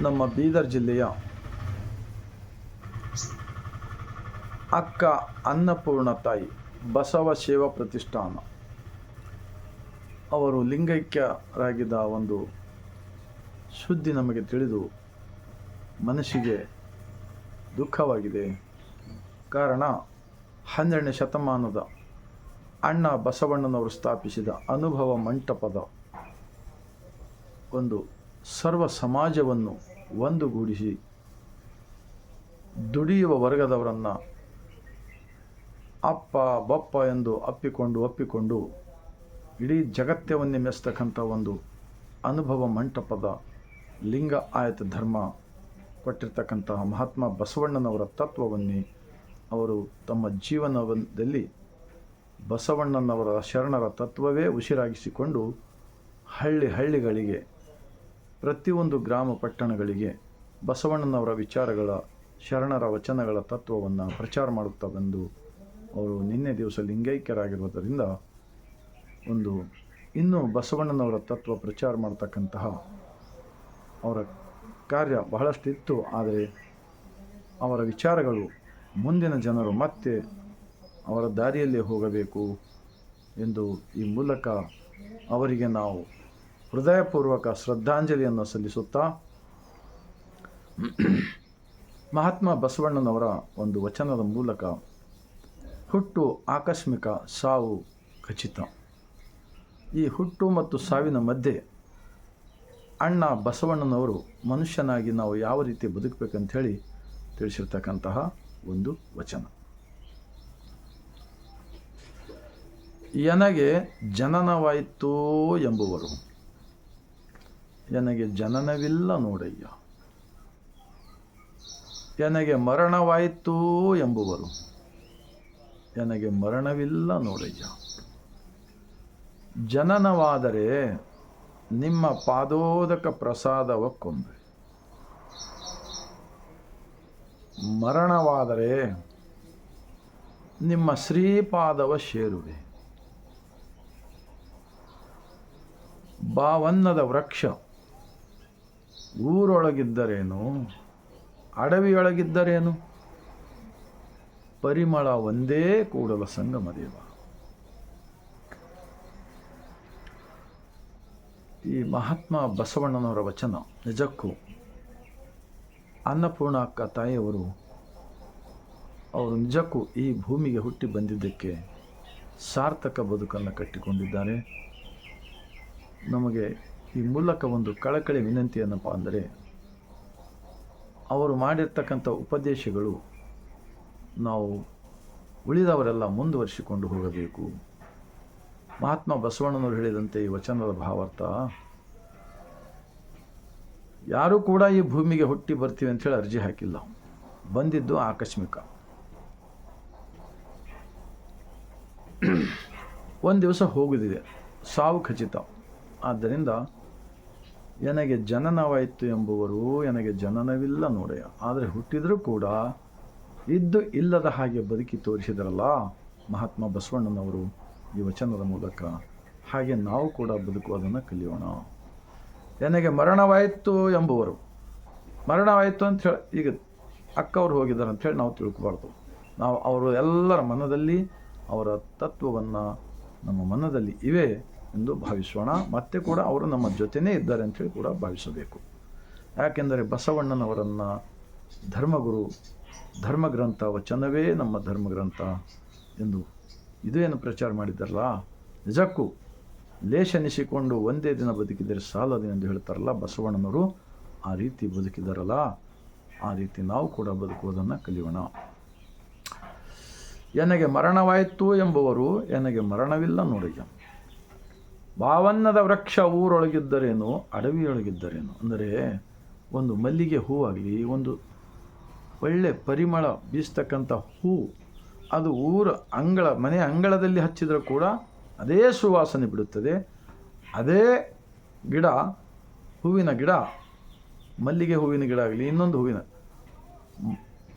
ನಮ್ಮ ಬೀದರ್ ಜಿಲ್ಲೆಯ ಅಕ್ಕ ಅನ್ನಪೂರ್ಣ ತಾಯಿ ಬಸವ ಸೇವಾ ಪ್ರತಿಷ್ಠಾನ. ಅವರು ಲಿಂಗೈಕ್ಯರಾಗಿದ್ದ ಒಂದು ಸುದ್ದಿ ನಮಗೆ ತಿಳಿದು ಮನಸ್ಸಿಗೆ ದುಃಖವಾಗಿದೆ. ಕಾರಣ ಹನ್ನೆರಡನೇ ಶತಮಾನದ ಅಣ್ಣ ಬಸವಣ್ಣನವರು ಸ್ಥಾಪಿಸಿದ ಅನುಭವ ಮಂಟಪದ ಒಂದು ಸರ್ವ ಸಮಾಜವನ್ನು ಒಂದುಗೂಡಿಸಿ ದುಡಿಯುವ ವರ್ಗದವರನ್ನು ಅಪ್ಪ, ಬಪ್ಪ ಎಂದು ಅಪ್ಪಿಕೊಂಡು ಒಪ್ಪಿಕೊಂಡು ಇಡೀ ಜಗತ್ತವನ್ನೇ ಮೆಸ್ತಕ್ಕಂಥ ಒಂದು ಅನುಭವ ಮಂಟಪದ ಲಿಂಗ ಆಯತ ಧರ್ಮ ಕೊಟ್ಟಿರ್ತಕ್ಕಂತಹ ಮಹಾತ್ಮ ಬಸವಣ್ಣನವರ ತತ್ವವನ್ನೇ ಅವರು ತಮ್ಮ ಜೀವನದಲ್ಲಿ ಬಸವಣ್ಣನವರ ಶರಣರ ತತ್ವವೇ ಉಸಿರಾಗಿಸಿಕೊಂಡು ಹಳ್ಳಿ ಹಳ್ಳಿಗಳಿಗೆ ಪ್ರತಿಯೊಂದು ಗ್ರಾಮ ಪಟ್ಟಣಗಳಿಗೆ ಬಸವಣ್ಣನವರ ವಿಚಾರಗಳ, ಶರಣರ ವಚನಗಳ ತತ್ವವನ್ನು ಪ್ರಚಾರ ಮಾಡುತ್ತಾ ಬಂದು ಅವರು ನಿನ್ನೆ ದಿವಸ ಲಿಂಗೈಕ್ಯರಾಗಿರುವುದರಿಂದ ಒಂದು ಇನ್ನೂ ಬಸವಣ್ಣನವರ ತತ್ವ ಪ್ರಚಾರ ಮಾಡ್ತಕ್ಕಂತಹ ಅವರ ಕಾರ್ಯ ಬಹಳಷ್ಟಿತ್ತು. ಆದರೆ ಅವರ ವಿಚಾರಗಳು ಮುಂದಿನ ಜನರು ಮತ್ತೆ ಅವರ ದಾರಿಯಲ್ಲೇ ಹೋಗಬೇಕು ಎಂದು ಈ ಮೂಲಕ ಅವರಿಗೆ ನಾವು ಹೃದಯಪೂರ್ವಕ ಶ್ರದ್ಧಾಂಜಲಿಯನ್ನು ಸಲ್ಲಿಸುತ್ತಾ ಮಹಾತ್ಮ ಬಸವಣ್ಣನವರ ಒಂದು ವಚನದ ಮೂಲಕ ಹುಟ್ಟು ಆಕಸ್ಮಿಕ ಸಾವು ಖಚಿತ. ಈ ಹುಟ್ಟು ಮತ್ತು ಸಾವಿನ ಮಧ್ಯೆ ಅಣ್ಣ ಬಸವಣ್ಣನವರು ಮನುಷ್ಯನಾಗಿ ನಾವು ಯಾವ ರೀತಿ ಬದುಕಬೇಕಂಥೇಳಿ ತಿಳಿಸಿರ್ತಕ್ಕಂತಹ ಒಂದು ವಚನ. ಎನಗೆ ಜನನವಾಯಿತು ಎಂಬುವರು. ಎನಗೆ ಜನನವಿಲ್ಲ ನೋಡಯ್ಯ. ಎನಗೆ ಮರಣವಾಯಿತು ಎಂಬುವರು. ಎನಗೆ ಮರಣವಿಲ್ಲ ನೋಡಯ್ಯ. ಜನನವಾದರೆ ನಿಮ್ಮ ಪಾದೋದಕ ಪ್ರಸಾದವ ಕೊಂಬೆ ಮರಣವಾದರೆ ನಿಮ್ಮ ಶ್ರೀಪಾದವ ಶೇರುವೆ ಬಾವನ್ನದ ವೃಕ್ಷ. ಊರೊಳಗಿದ್ದರೇನು? ಅಡವಿಯೊಳಗಿದ್ದರೇನು? ಪರಿಮಳ ಒಂದೇ ಕೂಡಲ ಸಂಗಮದೇವ. ಈ ಮಹಾತ್ಮ ಬಸವಣ್ಣನವರ ವಚನ ನಿಜಕ್ಕೂ ಅನ್ನಪೂರ್ಣ ಅಕ್ಕ ತಾಯಿಯವರು ಅವರು ನಿಜಕ್ಕೂ ಈ ಭೂಮಿಗೆ ಹುಟ್ಟಿ ಬಂದಿದ್ದಕ್ಕೆ ಸಾರ್ಥಕ ಬದುಕನ್ನು ಕಟ್ಟಿಕೊಂಡಿದ್ದಾರೆ. ನಮಗೆ ಈ ಮೂಲಕ ಒಂದು ಕಳಕಳಿ ವಿನಂತಿ ಏನಪ್ಪ ಅಂದರೆ, ಅವರು ಮಾಡಿರ್ತಕ್ಕಂಥ ಉಪದೇಶಗಳು ನಾವು ಉಳಿದವರೆಲ್ಲ ಮುಂದುವರಿಸಿಕೊಂಡು ಹೋಗಬೇಕು. ಮಹಾತ್ಮ ಬಸವಣ್ಣನವರು ಹೇಳಿದಂತೆ ಈ ವಚನದ ಭಾವಾರ್ಥ, ಯಾರೂ ಕೂಡ ಈ ಭೂಮಿಗೆ ಹುಟ್ಟಿ ಬರ್ತೀವಿ ಅಂಥೇಳಿ ಅರ್ಜಿ ಹಾಕಿಲ್ಲ. ಬಂದಿದ್ದು ಆಕಸ್ಮಿಕ. ಒಂದು ದಿವಸ ಹೋಗುದಿದೆ. ಸಾವು ಖಚಿತ. ಆದ್ದರಿಂದ ನನಗೆ ಜನನವಾಯಿತು ಎಂಬುವರು ನನಗೆ ಜನನವಿಲ್ಲ ನೋಡೆಯ ಆದರೆ ಹುಟ್ಟಿದರೂ ಕೂಡ ಇದ್ದು ಇಲ್ಲದ ಹಾಗೆ ಬದುಕಿ ತೋರಿಸಿದರಲ್ಲ ಮಹಾತ್ಮ ಬಸವಣ್ಣನವರು ಈ ವಚನದ ಮೂಲಕ. ಹಾಗೆ ನಾವು ಕೂಡ ಬದುಕುವುದನ್ನು ಕಲಿಯೋಣ. ನನಗೆ ಮರಣವಾಯಿತು ಎಂಬುವರು. ಮರಣವಾಯಿತು ಅಂತ ಹೇಳಿ ಈಗ ಅಕ್ಕವ್ರು ಹೋಗಿದ್ದಾರೆ ಅಂಥೇಳಿ ನಾವು ತಿಳ್ಕೊಬಾರ್ದು. ನಾವು ಅವರು ಎಲ್ಲರ ಮನದಲ್ಲಿ ಅವರ ತತ್ವವನ್ನು ನಮ್ಮ ಮನದಲ್ಲಿ ಇವೆ. ಎಂದು ಭಾವಿಸೋಣ. ಮತ್ತೆ ಕೂಡ ಅವರು ನಮ್ಮ ಜೊತೆನೇ ಇದ್ದಾರೆ ಅಂತೇಳಿ ಕೂಡ ಭಾವಿಸಬೇಕು. ಯಾಕೆಂದರೆ ಬಸವಣ್ಣನವರನ್ನು ಧರ್ಮಗುರು, ಧರ್ಮಗ್ರಂಥ ವಚನವೇ ನಮ್ಮ ಧರ್ಮಗ್ರಂಥ ಎಂದು ಇದು ಏನು ಪ್ರಚಾರ ಮಾಡಿದ್ದಾರಲ್ಲ? ನಿಜಕ್ಕೂ ಲೇಷನಿಸಿಕೊಂಡು ಒಂದೇ ದಿನ ಬದುಕಿದರೆ ಸಾಲದು ಎಂದು ಹೇಳ್ತಾರಲ್ಲ ಬಸವಣ್ಣನವರು. ಆ ರೀತಿ ಬದುಕಿದಾರಲ್ಲ. ಆ ರೀತಿ ನಾವು ಕೂಡ ಬದುಕುವುದನ್ನು ಕಲಿಯೋಣ. ಎನಗೆ ಮರಣವಾಯಿತು ಎಂಬುವರು, ಎನಗೆ ಮರಣವಿಲ್ಲ ನೋಡಯ್ಯ ಭಾವನ್ನದ ವೃಕ್ಷ ಊರೊಳಗಿದ್ದರೇನು, ಅಡವಿಯೊಳಗಿದ್ದರೇನು, ಅಂದರೆ ಒಂದು ಮಲ್ಲಿಗೆ ಹೂವಾಗಲಿ, ಒಂದು ಒಳ್ಳೆ ಪರಿಮಳ ಬೀಸ್ತಕ್ಕಂಥ ಹೂ, ಅದು ಊರ ಅಂಗಳ, ಮನೆ ಅಂಗಳದಲ್ಲಿ ಹಚ್ಚಿದರೂ ಕೂಡ ಅದೇ ಸುವಾಸನೆ ಬಿಡುತ್ತದೆ. ಅದೇ ಗಿಡ, ಹೂವಿನ ಗಿಡ, ಮಲ್ಲಿಗೆ ಹೂವಿನ ಗಿಡ ಆಗಲಿ, ಇನ್ನೊಂದು ಹೂವಿನ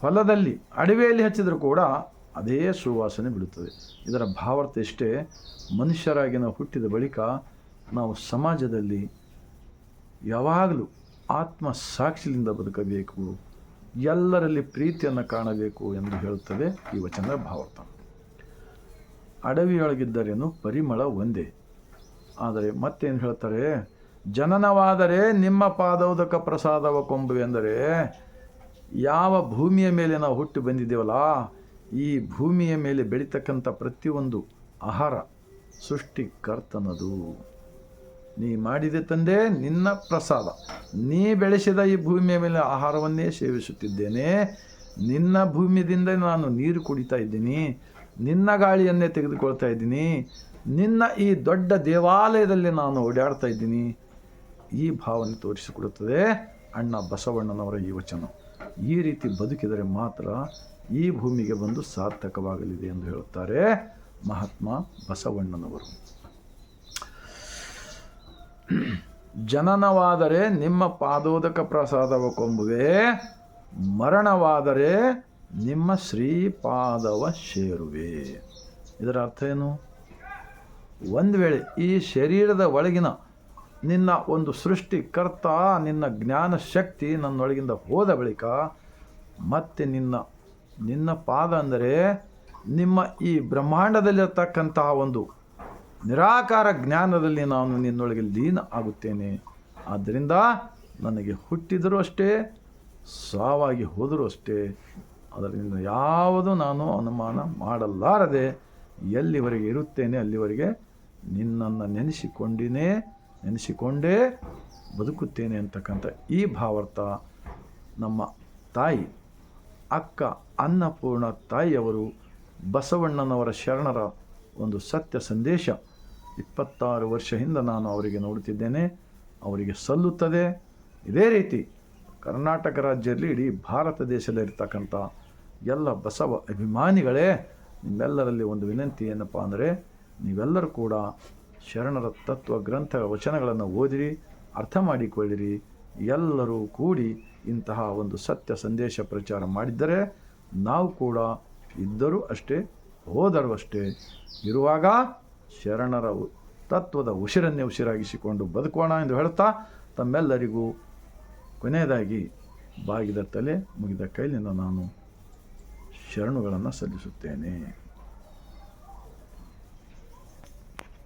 ಹೊಲದಲ್ಲಿ, ಅಡವೆಯಲ್ಲಿ ಹಚ್ಚಿದರೂ ಕೂಡ ಅದೇ ಸುವಾಸನೆ ಬಿಡುತ್ತದೆ ಇದರ ಭಾವಾರ್ಥ ಇಷ್ಟೇ ಮನುಷ್ಯರಾಗಿ ನಾವು ಹುಟ್ಟಿದ ಬಳಿಕ ನಾವು ಸಮಾಜದಲ್ಲಿ ಯಾವಾಗಲೂ ಆತ್ಮ ಸಾಕ್ಷಿಯಿಂದ ಬದುಕಬೇಕು, ಎಲ್ಲರಲ್ಲಿ ಪ್ರೀತಿಯನ್ನು ಕಾಣಬೇಕು ಎಂದು ಹೇಳುತ್ತದೆ ಈ ವಚನದ ಭಾವಾರ್ಥ. ಅಡವಿಯೊಳಗಿದ್ದರೇನು? ಪರಿಮಳ ಒಂದೇ. ಆದರೆ ಮತ್ತೇನು ಹೇಳ್ತಾರೆ? ಜನನವಾದರೆ ನಿಮ್ಮ ಪಾದೋದಕ ಪ್ರಸಾದವ ಕೊಂಬು ಎಂದರೆ, ಯಾವ ಭೂಮಿಯ ಮೇಲೆ ನಾವು ಹುಟ್ಟಿ ಬಂದಿದ್ದೇವಲ್ಲ ಈ ಭೂಮಿಯ ಮೇಲೆ ಬೆಳೀತಕ್ಕಂಥ ಪ್ರತಿಯೊಂದು ಆಹಾರ ಸೃಷ್ಟಿಕರ್ತನದು ನೀ ಮಾಡಿದೆ ತಂದೆ, ನಿನ್ನ ಪ್ರಸಾದ. ನೀ ಬೆಳೆಸಿದ ಈ ಭೂಮಿಯ ಮೇಲೆ ಆಹಾರವನ್ನೇ ಸೇವಿಸುತ್ತಿದ್ದೇನೆ. ನಿನ್ನ ಭೂಮಿಯಿಂದ ನಾನು ನೀರು ಕುಡಿತಾ ಇದ್ದೀನಿ. ನಿನ್ನ ಗಾಳಿಯನ್ನೇ ತೆಗೆದುಕೊಳ್ತಾ ಇದ್ದೀನಿ. ನಿನ್ನ ಈ ದೊಡ್ಡ ದೇವಾಲಯದಲ್ಲಿ ನಾನು ಓಡಾಡ್ತಾ ಇದ್ದೀನಿ. ಈ ಭಾವನೆ ತೋರಿಸಿಕೊಡುತ್ತದೆ ಅಣ್ಣ ಬಸವಣ್ಣನವರ ಈ ವಚನ. ಈ ರೀತಿ ಬದುಕಿದರೆ ಮಾತ್ರ ಈ ಭೂಮಿಗೆ ಬಂದು ಸಾರ್ಥಕವಾಗಲಿದೆ ಎಂದು ಹೇಳುತ್ತಾರೆ ಮಹಾತ್ಮ ಬಸವಣ್ಣನವರು. ಜನನವಾದರೆ ನಿಮ್ಮ ಪಾದೋದಕ ಪ್ರಸಾದವ ಕೊಂಬುವೆ, ಮರಣವಾದರೆ ನಿಮ್ಮ ಶ್ರೀಪಾದವ ಸೇರುವೆ. ಇದರ ಅರ್ಥ ಏನು? ಒಂದು ವೇಳೆ ಈ ಶರೀರದ ಒಳಗಿನ ನಿನ್ನ ಒಂದು ಸೃಷ್ಟಿಕರ್ತ ನಿನ್ನ ಜ್ಞಾನ ಶಕ್ತಿ ನನ್ನೊಳಗಿಂದ ಹೋದ ಬಳಿಕ ಮತ್ತೆ ನಿನ್ನ ನಿನ್ನ ಪಾದ ಅಂದರೆ ನಿಮ್ಮ ಈ ಬ್ರಹ್ಮಾಂಡದಲ್ಲಿರತಕ್ಕಂತಹ ಒಂದು ನಿರಾಕಾರ ಜ್ಞಾನದಲ್ಲಿ ನಾನು ನಿನ್ನೊಳಗೆ ಲೀನ ಆಗುತ್ತೇನೆ. ಆದ್ದರಿಂದ ನನಗೆ ಹುಟ್ಟಿದರೂ ಅಷ್ಟೇ, ಸಾವಾಗಿ ಹೋದರೂ ಅಷ್ಟೇ, ಅದರಿಂದ ಯಾವುದು ನಾನು ಅನುಮಾನ ಮಾಡಲಾರದೆ ಎಲ್ಲಿವರೆಗೆ ಇರುತ್ತೇನೆ, ಅಲ್ಲಿವರೆಗೆ ನಿನ್ನನ್ನು ನೆನೆಸಿಕೊಂಡಿನೇ, ನೆನೆಸಿಕೊಂಡೇ ಬದುಕುತ್ತೇನೆ ಅಂತಕ್ಕಂಥ ಈ ಭಾವಾರ್ಥ ನಮ್ಮ ತಾಯಿ ಅಕ್ಕ ಅನ್ನಪೂರ್ಣ ತಾಯಿಯವರು ಬಸವಣ್ಣನವರ ಶರಣರ ಒಂದು ಸತ್ಯ ಸಂದೇಶ. ಇಪ್ಪತ್ತಾರು ವರ್ಷ ಹಿಂದೆ ನಾನು ಅವರಿಗೆ ನೋಡುತ್ತಿದ್ದೇನೆ. ಅವರಿಗೆ ಸಲ್ಲುತ್ತದೆ. ಇದೇ ರೀತಿ ಕರ್ನಾಟಕ ರಾಜ್ಯದಲ್ಲಿ ಇಡೀ ಭಾರತ ದೇಶದಲ್ಲಿರ್ತಕ್ಕಂಥ ಎಲ್ಲ ಬಸವ ಅಭಿಮಾನಿಗಳೇ, ನಿಮ್ಮೆಲ್ಲರಲ್ಲಿ ಒಂದು ವಿನಂತಿ ಏನಪ್ಪ ಅಂದರೆ, ನೀವೆಲ್ಲರೂ ಕೂಡ ಶರಣರ ತತ್ವ ಗ್ರಂಥ ವಚನಗಳನ್ನು ಓದಿರಿ, ಅರ್ಥ ಮಾಡಿಕೊಳ್ಳಿರಿ, ಎಲ್ಲರೂ ಕೂಡಿ ಇಂತಹ ಒಂದು ಸತ್ಯ ಸಂದೇಶ ಪ್ರಚಾರ ಮಾಡಿದ್ದರೆ ನಾವು ಕೂಡ ಇದ್ದರೂ ಅಷ್ಟೇ, ಹೋದರೂ ಅಷ್ಟೇ ಇರುವಾಗ ಶರಣರ ತತ್ವದ ಉಸಿರನ್ನೇ ಉಸಿರಾಗಿಸಿಕೊಂಡು ಬದುಕೋಣ ಎಂದು ಹೇಳ್ತಾ ತಮ್ಮೆಲ್ಲರಿಗೂ ಕೊನೆಯದಾಗಿ ಬಾಗಿದ ತಲೆ ಮುಗಿದ ಕೈಲಿಂದ ನಾನು ಶರಣುಗಳನ್ನು ಸಲ್ಲಿಸುತ್ತೇನೆ.